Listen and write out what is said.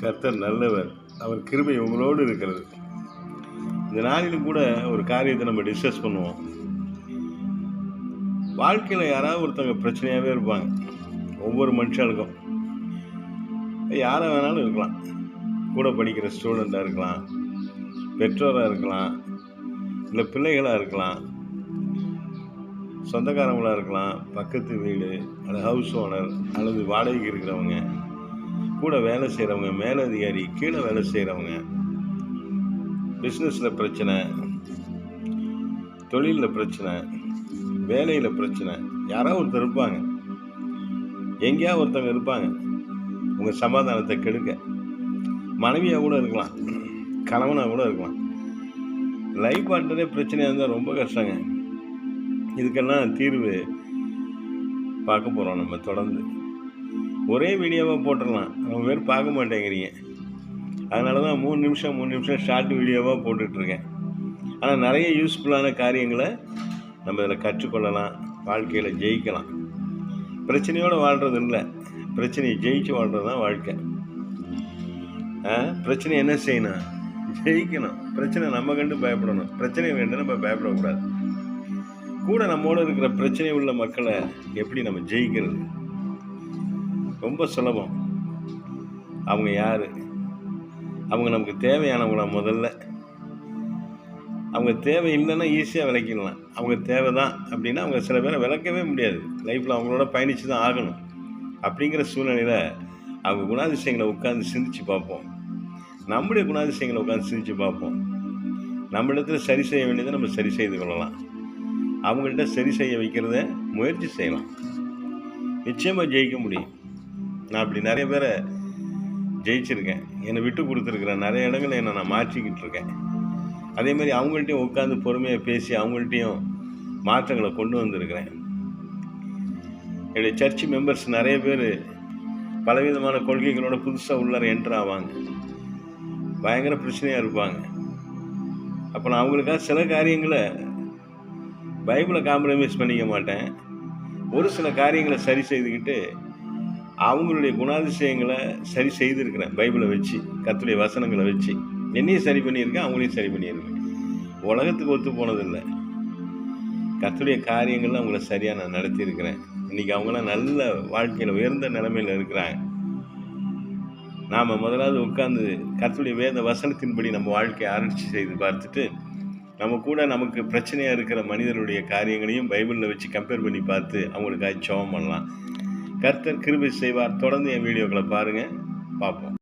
கர்த்தர் நல்லவர். அவர் கிருபை உங்களோடு இருக்கிறது. இந்த நாளிலும் கூட ஒரு காரியத்தை நம்ம டிஸ்கஸ் பண்ணுவோம். வாழ்க்கையில் யாராவது ஒருத்தவங்க பிரச்சனையாகவே இருப்பாங்க. ஒவ்வொரு மனுஷனுக்கும். யாரை வேணாலும் இருக்கலாம். கூட படிக்கிற ஸ்டூடெண்ட்டாக இருக்கலாம். பெற்றோராக இருக்கலாம். இல்லை பிள்ளைகளாக இருக்கலாம். சொந்தக்காரங்களாக இருக்கலாம். பக்கத்து வீடு அல்லது ஹவுஸ் ஓனர் அல்லது வாடகைக்கு இருக்கிறவங்க. கூட வேலை செய்கிறவங்க மேலதிகாரி கீழே வேலை செய்கிறவங்க பிஸ்னஸில் பிரச்சனை தொழிலில் பிரச்சனை வேலையில் பிரச்சனை யாராவது ஒருத்தர் இருப்பாங்க. எங்கேயா ஒருத்தவங்க இருப்பாங்க. உங்கள் சமாதானத்தை கெடுக்க. மனைவியாக கூட இருக்கலாம். கணவனாக கூட இருக்கலாம். லைஃப் பார்ட்னரே பிரச்சனையாக இருந்தால் ரொம்ப கஷ்டங்க. இதுக்கெல்லாம் தீர்வு பார்க்க போகிறோம் நம்ம தொடர்ந்து. ஒரே வீடியோவாக போட்டுடலாம். ரொம்ப பேர் பார்க்க மாட்டேங்கிறீங்க. அதனால தான் மூணு நிமிஷம் மூணு நிமிஷம் ஷார்ட் வீடியோவாக போட்டுட்ருக்கேன். ஆனால் நிறைய யூஸ்ஃபுல்லான காரியங்களை நம்ம இதில் கற்றுக்கொள்ளலாம். வாழ்க்கையில் ஜெயிக்கலாம். பிரச்சனையோடு வாழ்கிறது இல்லை. பிரச்சனையை ஜெயிச்சு வாழ்கிறது தான் வாழ்க்கை. பிரச்சனை என்ன செய்யணும்? ஜெயிக்கணும். பிரச்சனை நம்ம கண்டு பயப்படணும். பிரச்சனை கண்டு நம்ம பயப்படக்கூடாது. கூட நம்மோட இருக்கிற பிரச்சனை உள்ள மக்களை எப்படி நம்ம ஜெயிக்கிறது? ரொம்ப சுலபம். அவங்க யார்? அவங்க நமக்கு தேவையானவங்களா முதல்ல. அவங்க தேவை இல்லைன்னா ஈஸியாக விளக்கிடலாம். அவங்க தேவை தான் அப்படின்னா அவங்க சில பேரை விளக்கவே முடியாது. லைஃப்பில் அவங்களோட பயணித்து தான் ஆகணும். அப்படிங்கிற சூழ்நிலையில் அவங்க குணாதிசயங்களை உட்காந்து சிந்திச்சு பார்ப்போம். நம்முடைய குணாதிசயங்களை உட்காந்து சிந்திச்சு பார்ப்போம். நம்மளிடத்தில் சரி செய்ய வேண்டியதை நம்ம சரி செய்து கொள்ளலாம். அவங்கள்ட்ட சரி செய்ய வைக்கிறத முயற்சி செய்யலாம். நிச்சயமாக ஜெயிக்க முடியும். நான் அப்படி நிறைய பேரை ஜெயிச்சிருக்கேன். என்னை விட்டு கொடுத்துருக்குறேன் நிறைய இடங்களை என்னை நான் மாற்றிக்கிட்டு இருக்கேன். அதே மாதிரி அவங்கள்ட்டையும் உட்காந்து பொறுமையாக பேசி அவங்கள்ட்டையும் மாற்றங்களை கொண்டு வந்திருக்கிறேன். என்னுடைய சர்ச் மெம்பர்ஸ் நிறைய பேர் பலவிதமான கொள்கைகளோட புதுசாக உள்ளார என்ட்ரு ஆவாங்க. பயங்கர பிரச்சனையாக இருப்பாங்க. அப்போ நான் அவங்களுக்காக சில காரியங்களை பைபிளை காம்ப்ரமைஸ் பண்ணிக்க மாட்டேன். ஒரு சில காரியங்களை சரி செய்துக்கிட்டு அவங்களுடைய குணாதிசயங்களை சரி செய்திருக்கிறேன் பைபிளை வச்சு கத்துடைய வசனங்களை வச்சு. என்னையும் சரி பண்ணியிருக்கேன் அவங்களையும் சரி பண்ணியிருக்கேன். உலகத்துக்கு ஒத்து போனதில்லை. கத்துடைய காரியங்கள்லாம் அவங்கள சரியாக நான் நடத்தியிருக்கிறேன். இன்றைக்கி அவங்களாம் நல்ல வாழ்க்கையில் உயர்ந்த நிலைமையில் இருக்கிறாங்க. நாம் முதலாவது உட்காந்து கத்துடைய வேத வசனத்தின்படி நம்ம வாழ்க்கையை ஆராய்ச்சி செய்து பார்த்துட்டு நம்ம கூட நமக்கு பிரச்சனையாக இருக்கிற மனிதருடைய காரியங்களையும் பைபிளில் வச்சு கம்பேர் பண்ணி பார்த்து அவங்களுக்காக சோகம் பண்ணலாம். கர்த்தர் கிருபை செய்வார். தொடர்ந்து என் வீடியோக்களை பாருங்கள் பார்ப்போம்.